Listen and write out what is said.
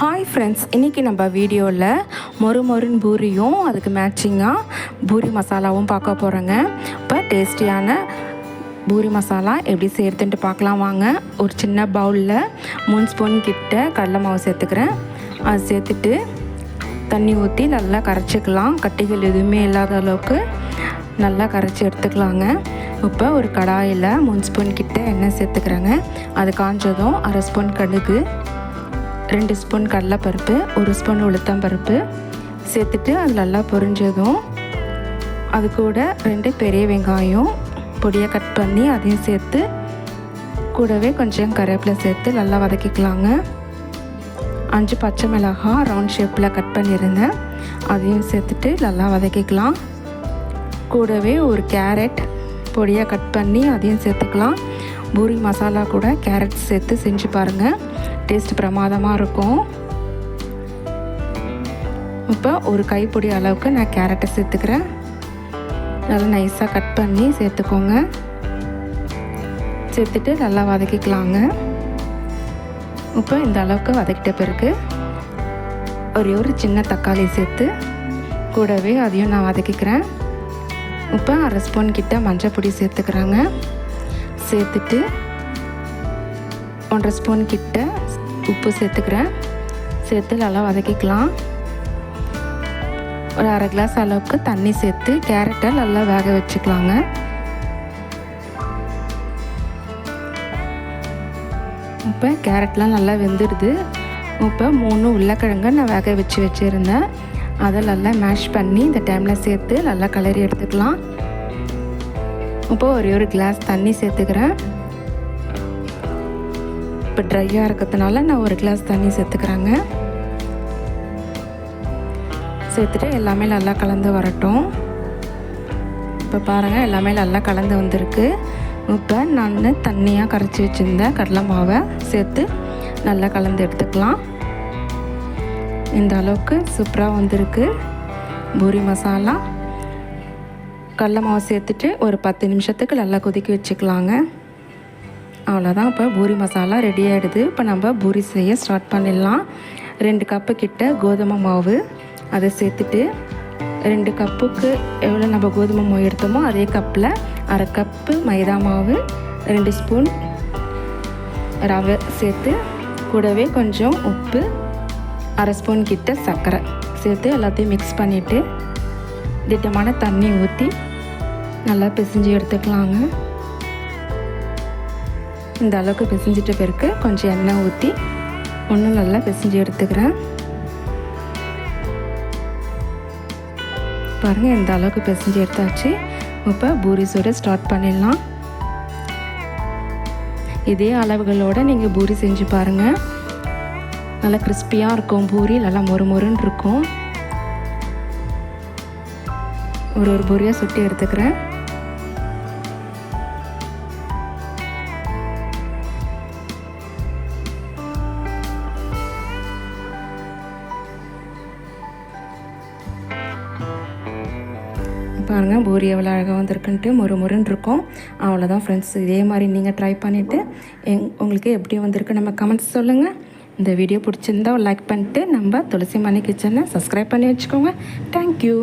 Hi friends இன்றைக்கி நம்ம வீடியோவில் மொறு மொறுன்னு பூரியும் அதுக்கு மேட்சிங்காக பூரி மசாலாவும் பார்க்க போகிறோங்க இப்போ டேஸ்டியான பூரி மசாலா எப்படி சேர்த்துன்ட்டு பார்க்கலாம் வாங்க. ஒரு சின்ன பவுலில் மூணு ஸ்பூன் கிட்ட கடலை மாவு சேர்த்துக்கிறேன். அது சேர்த்துட்டு தண்ணி ஊற்றி நல்லா கரைச்சிக்கலாம். கட்டிகள் எதுவுமே இல்லாத அளவுக்கு நல்லா கரைச்சி எடுத்துக்கலாங்க. இப்போ ஒரு கடாயில் மூணு ஸ்பூன் கிட்ட எண்ணெய் சேர்த்துக்கிறேங்க. அது காஞ்சதும் அரை ஸ்பூன் கடுகு ரெண்டு ஸ்பூன் கடலைப்பருப்பு ஒரு ஸ்பூன் உளுத்தம்பருப்பு சேர்த்துட்டு அது நல்லா பொரிஞ்சதும் அது கூட ரெண்டு பெரிய வெங்காயம் பொடியை கட் பண்ணி அதையும் சேர்த்து கூடவே கொஞ்சம் கருவேப்பிலை சேர்த்து நல்லா வதக்கிக்கலாங்க. அஞ்சு பச்சை மிளகாய் ரவுண்ட் ஷேப்பில் கட் பண்ணியிருந்தேன். அதையும் சேர்த்துட்டு நல்லா வதக்கிக்கலாம். கூடவே ஒரு கேரட் பொடியாக கட் பண்ணி அதையும் சேர்த்துக்கலாம். பூரி மசாலா கூட கேரட் சேர்த்து செஞ்சு பாருங்கள் டேஸ்ட் பிரமாதமாக இருக்கும். இப்போ ஒரு கைப்பொடி அளவுக்கு நான் கேரட்டை சேர்த்துக்கிறேன். நல்லா நைஸாக கட் பண்ணி சேர்த்துக்கோங்க. சேர்த்துட்டு நல்லா வதக்கிக்கலாங்க. இப்போ இந்த அளவுக்கு வதக்கிட்ட பிறகு ஒரே ஒரு சின்ன தக்காளி சேர்த்து கூடவே அதையும் நான் வதக்கிக்கிறேன். இப்போ அரை ஸ்பூன் கிட்ட மஞ்சள் பொடி சேர்த்துக்கிறாங்க. சேர்த்துட்டு ஒன்றரை ஸ்பூன் கிட்ட உப்பு சேர்த்துக்கிறேன். சேர்த்து நல்லா வதக்கிக்கலாம். ஒரு அரை கிளாஸ் அளவுக்கு தண்ணி சேர்த்து கேரட்டை நல்லா வேக வச்சுக்கலாங்க. இப்போ கேரட்லாம் நல்லா வெந்துடுது. இப்போ மூணு உருளைக்கிழங்கு நான் வேக வச்சு வச்சுருந்தேன். அதை நல்லா மேஷ் பண்ணி இந்த டைமில் சேர்த்து நல்லா கலரி எடுத்துக்கலாம். இப்போ ஒரே ஒரு கிளாஸ் தண்ணி சேர்த்துக்கிறேன். இப்போ ட்ரையாக இருக்கிறதுனால நான் ஒரு கிளாஸ் தண்ணி சேர்த்துக்கிறேங்க. சேர்த்துட்டு எல்லாமே நல்லா கலந்து வரட்டும். இப்போ பாருங்கள் எல்லாமே நல்லா கலந்து வந்திருக்கு. இப்போ நான் தண்ணியாக கரைச்சி வச்சுருந்தேன் கடலை மாவை சேர்த்து நல்லா கலந்து எடுத்துக்கலாம். இந்த அளவுக்கு சூப்பராக வந்திருக்கு. பூரி மசாலா. கடல மாவு சேர்த்துட்டு ஒரு பத்து நிமிஷத்துக்கு நல்லா கொதிக்க வச்சுக்கலாங்க. அவ்வளோதான் இப்போ பூரி மசாலா ரெடி ஆகிடுது இப்போ நம்ம பூரி செய்ய ஸ்டார்ட் பண்ணிடலாம். ரெண்டு கப்பு கிட்ட கோதுமை மாவு. அதை சேர்த்துட்டு ரெண்டு கப்புக்கு எவ்வளோ நம்ம கோதுமை மாவு எடுத்தோமோ அதே கப்பில் அரை கப்பு மைதா மாவு ரெண்டு ஸ்பூன் ரவை சேர்த்து கூடவே கொஞ்சம் உப்பு அரை ஸ்பூன் கிட்ட சர்க்கரை சேர்த்து எல்லாத்தையும் மிக்ஸ் பண்ணிவிட்டு திட்டமான தண்ணி ஊற்றி நல்லா பிசைஞ்சு எடுத்துக்கலாங்க. இந்த அளவுக்கு பிசைஞ்சிட்ட பிறகு கொஞ்சம் எண்ணெய் ஊற்றி ஒன்றும் நல்லா பிசைஞ்சு எடுத்துக்கிறேன். பாருங்கள் இந்த அளவுக்கு பிசைஞ்சு எடுத்தாச்சு. இப்போ பூரி சுட ஸ்டார்ட் பண்ணிடலாம். இதே அளவுகளோடு நீங்கள் பூரி செஞ்சு பாருங்கள் நல்லா கிறிஸ்பியாக இருக்கும். பூரி நல்லா மொறு மொறுன்னு இருக்கும். ஒரு ஒரு பொரியாக சுட்டி எடுத்துக்கிறேன். பாருங்கள் பூரி எவ்வளோ அழகாக வந்திருக்குன்ட்டு மொறு மொறுன்னு இருக்கும். அவ்வளோதான் ஃப்ரெண்ட்ஸ் இதே மாதிரி நீங்கள் ட்ரை பண்ணிவிட்டு எங் உங்களுக்கு எப்படி வந்திருக்கு நம்ம கமெண்ட்ஸ் சொல்லுங்கள் இந்த வீடியோ பிடிச்சிருந்தா லைக் பண்ணிட்டு நம்ம துளசி மணி கிச்சனை சப்ஸ்கிரைப் பண்ணி வச்சுக்கோங்க. தேங்க்யூ